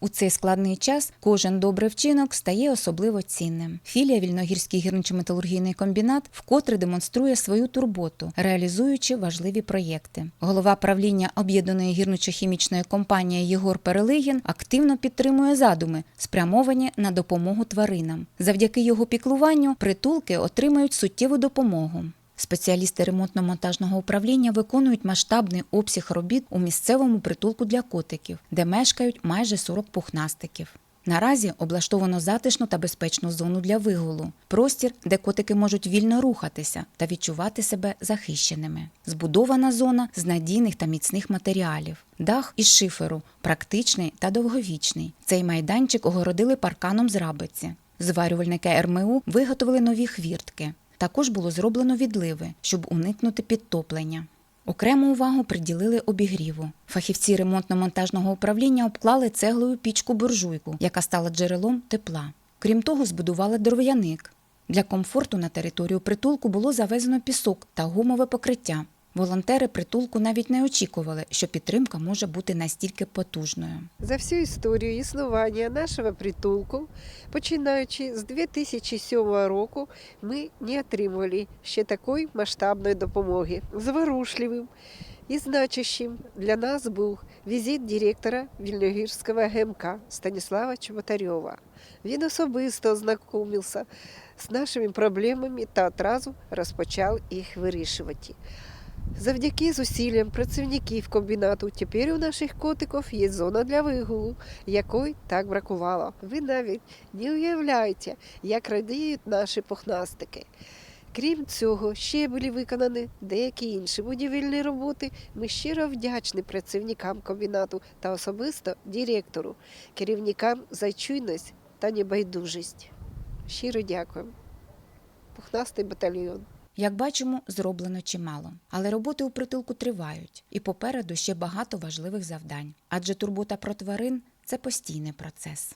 У цей складний час кожен добрий вчинок стає особливо цінним. Філія Вільногірський гірничо-металургійний комбінат вкотре демонструє свою турботу, реалізуючи важливі проєкти. Голова правління об'єднаної гірничо-хімічної компанії Єгор Перелигін активно підтримує задуми, спрямовані на допомогу тваринам. Завдяки його піклуванню притулки отримають суттєву допомогу. Спеціалісти ремонтно-монтажного управління виконують масштабний обсяг робіт у місцевому притулку для котиків, де мешкають майже 40 пухнастиків. Наразі облаштовано затишну та безпечну зону для вигулу, простір, де котики можуть вільно рухатися та відчувати себе захищеними. Збудована зона з надійних та міцних матеріалів. Дах із шиферу, практичний та довговічний. Цей майданчик огородили парканом з рабиці. Зварювальники РМУ виготовили нові хвіртки. Також було зроблено відливи, щоб уникнути підтоплення. Окрему увагу приділили обігріву. Фахівці ремонтно-монтажного управління обклали цеглою пічку буржуйку, яка стала джерелом тепла. Крім того, збудували дров'яник. Для комфорту на територію притулку було завезено пісок та гумове покриття. Волонтери притулку навіть не очікували, що підтримка може бути настільки потужною. За всю історію існування нашого притулку, починаючи з 2007 року, ми не отримували ще такої масштабної допомоги. Зворушливим і значущим для нас був візит директора Вільногірського ГМК Станіслава Чеботарьова. Він особисто ознайомився з нашими проблемами та одразу розпочав їх вирішувати. Завдяки зусиллям працівників комбінату тепер у наших котиків є зона для вигулу, якої так бракувало. Ви навіть не уявляєте, як радіють наші пухнастики. Крім цього, ще були виконані деякі інші будівельні роботи. Ми щиро вдячні працівникам комбінату та особисто директору, керівникам за чуйність та небайдужість. Щиро дякуємо. Пухнастий батальйон. Як бачимо, зроблено чимало, але роботи у притулку тривають, і попереду ще багато важливих завдань. Адже турбота про тварин це постійний процес.